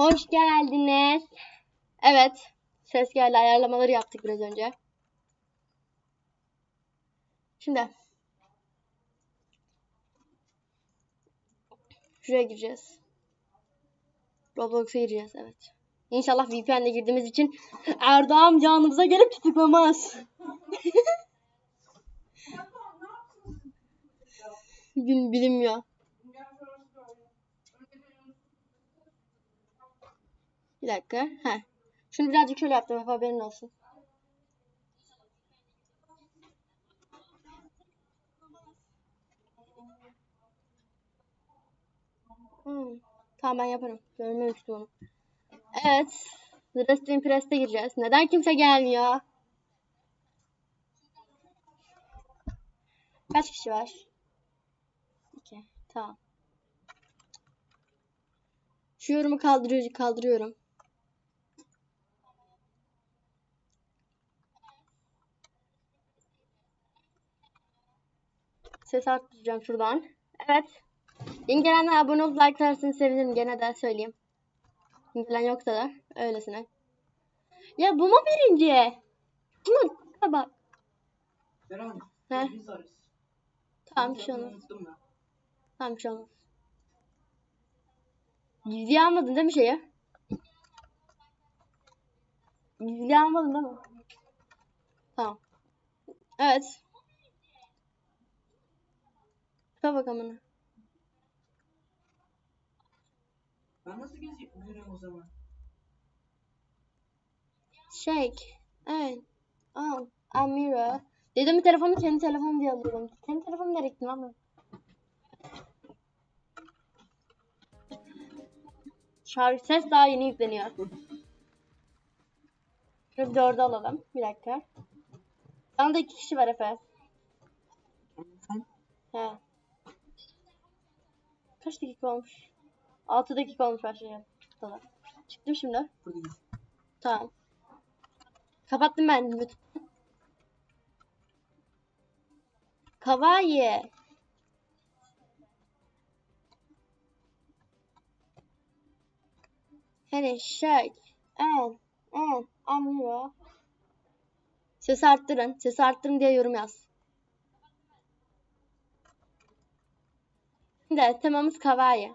Hoş geldiniz. Evet. Ses geldi. Ayarlamaları yaptık biraz önce. Şimdi. Şuraya gireceğiz. Roblox'a gireceğiz. Evet. İnşallah VPN'le girdiğimiz için Erdağım canımıza gelip tutuklamaz. Bil, bilinmiyor. Bir dakika. Heh. Şunu birazcık şöyle yaptım. Hep haberin olsun. Hmm. Tamam ben yaparım. Görmemiştim onu. Evet. Wrestling Press'te gireceğiz. Neden kimse gelmiyor? Kaç kişi var? İki. Tamam. Şu yorumu kaldırıyor, kaldırıyorum. Ses arttıracağım şuradan. Evet. Yeni gelenler abone olup like atarsanız sevinirim. Gene de söyleyeyim. Yeni gelen yoksa da öylesine. Ya bu mu birinci? Şuna bak. Serhan, He. ararız. Tamam bir şey olmaz. Tamam bir şey olmaz. Gizli almadın değil mi şeyi? Gizli almadın değil mi? Tamam. Evet. Şuna bak amına. Ben nasıl gezi görüyorum o zaman? Shake. Evet. Al. Amira. Dedemin telefonu kendi telefonum diye alıyorum. Kendi telefonum nereye gitti lan? Şarj ses daha yeni yükleniyor. Şunu dörde alalım. Bir dakika. Yanında iki kişi var Efe. He. Kaç dakika olmuş? 6 dakika olmuş başlayalım. Tamam. Çıktım şimdi. Buradayız. Tamam. Kapattım ben. YouTube. Kawaii. Hele shake. En. En. Amira. Ses arttırın. Ses arttırın diye yorum yaz. Şimdi temamız kawaii.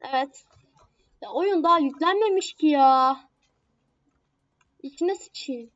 Evet. Ya oyun daha yüklenmemiş ki ya. İçine sıçayım.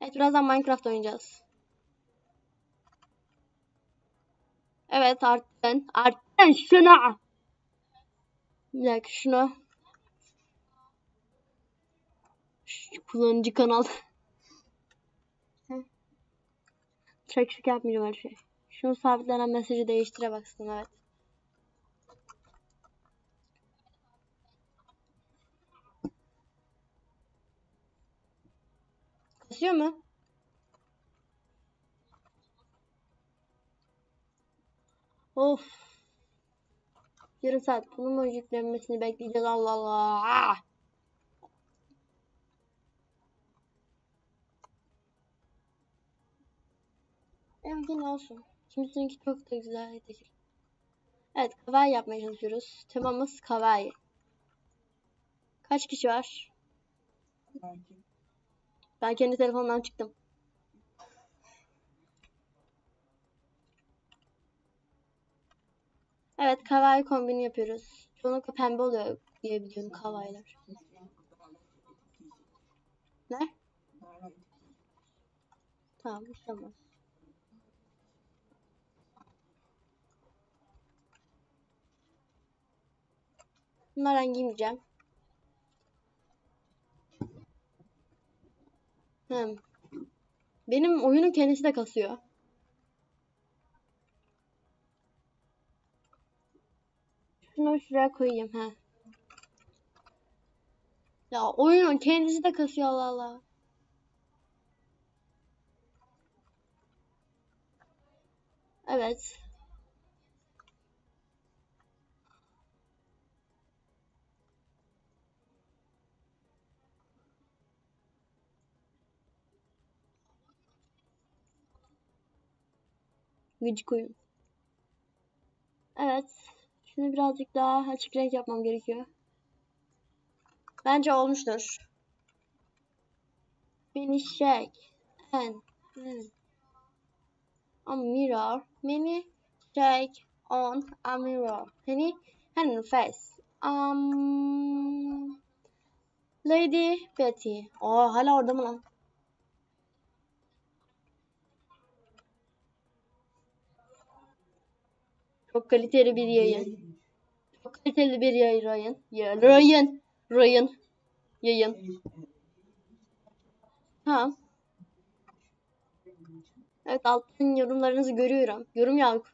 Evet birazdan Minecraft oynayacağız. Evet arttın. Arttın şunu. Bir dakika şunu. Kullanıcı kanal. Çek çek yapmayacağım her şey. Şunu sabitlenen mesajı değiştire baksın evet. Kasıyor mu? Of. Yarım saat bunun yüklenmesini bekleyeceğiz Allah Allah. Yine olsun. Kimisininki çok da güzel değil. Evet kawaii yapmaya çalışıyoruz. Temamız kawaii. Kaç kişi var? Belki. Ben kendi telefonumdan çıktım. Evet kawaii kombini yapıyoruz. Çoğunlukla pembe oluyor diye biliyorum kawaiiler. Ne? Tamam tamam. Bunlar ben giymeyeceğim. Hmm. Benim oyunun kendisi de kasıyor. Şunu şuraya koyayım ha. Ya oyunun kendisi de kasıyor Allah Allah. Evet. Gıcık oyun. Evet. Şunu birazcık daha açık renk yapmam gerekiyor. Bence olmuştur. Finish shake and and a mirror. Mini shake on a mirror. Hani hand face. Um, Lady Betty. Aa hala orada mı lan? Çok kaliteli bir yayın. Çok kaliteli bir yayın. Ryan. Ya, Ryan. Ryan. Yayın. Ha. Evet alttan yorumlarınızı görüyorum. Yorum yok.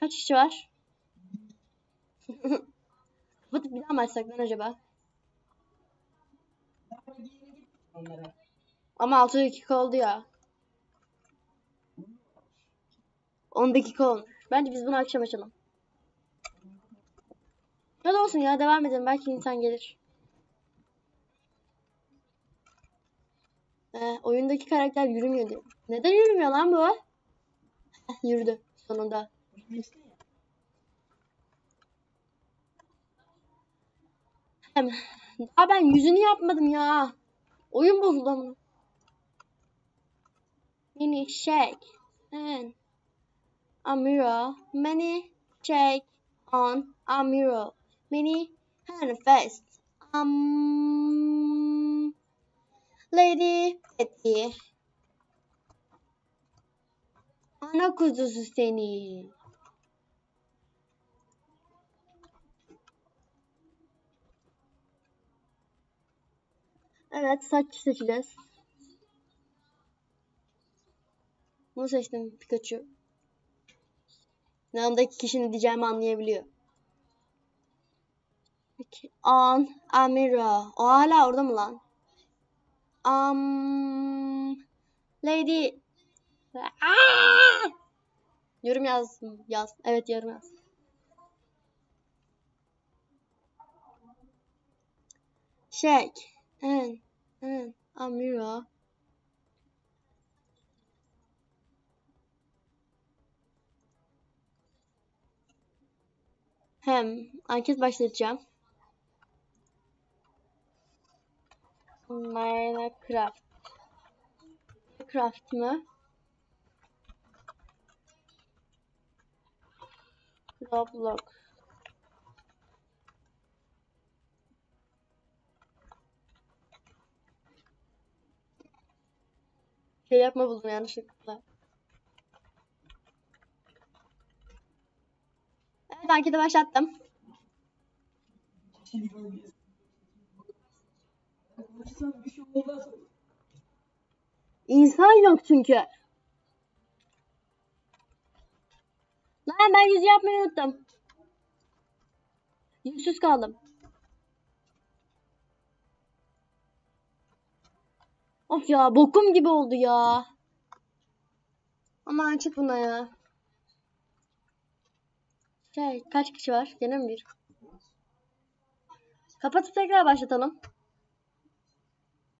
Kaç kişi var? Kapatıp bir daha mı açsak lan acaba? Ama 6 dakika oldu ya. 10 dakika olmuş. Bence biz bunu akşam açalım. Ya da olsun ya devam edelim. Belki insan gelir. Ee, oyundaki karakter yürümüyor diyor. Neden yürümüyor lan bu? Yürüdü sonunda. Mesle ya. Hem, Daha ben yüzünü yapmadım ya. Oyun bozuldu ama. Mini shake and a mirror. Many shake on a mirror. Many hand face. Um, Lady Betty. Ana kuzusu seni. Evet saç seçeceğiz. Bunu seçtim Pikachu. Yanındaki kişinin diyeceğimi anlayabiliyor. Peki. On Amira. O hala orada mı lan? Um, Lady. Aa! Yorum yazdım. Yaz. Evet yorum yaz. Shake. And, and Amira. Hem anket başlatacağım. Minecraft. Minecraft mı? Roblox. Şey yapma buldum yanlışlıkla. Anketi başlattım. İnsan yok çünkü. Lan ben yüz yapmayı unuttum. Yüzsüz kaldım. Of ya bokum gibi oldu ya. Aman çık buna ya. Şey kaç kişi var? Gene mi bir? Kapatıp tekrar başlatalım.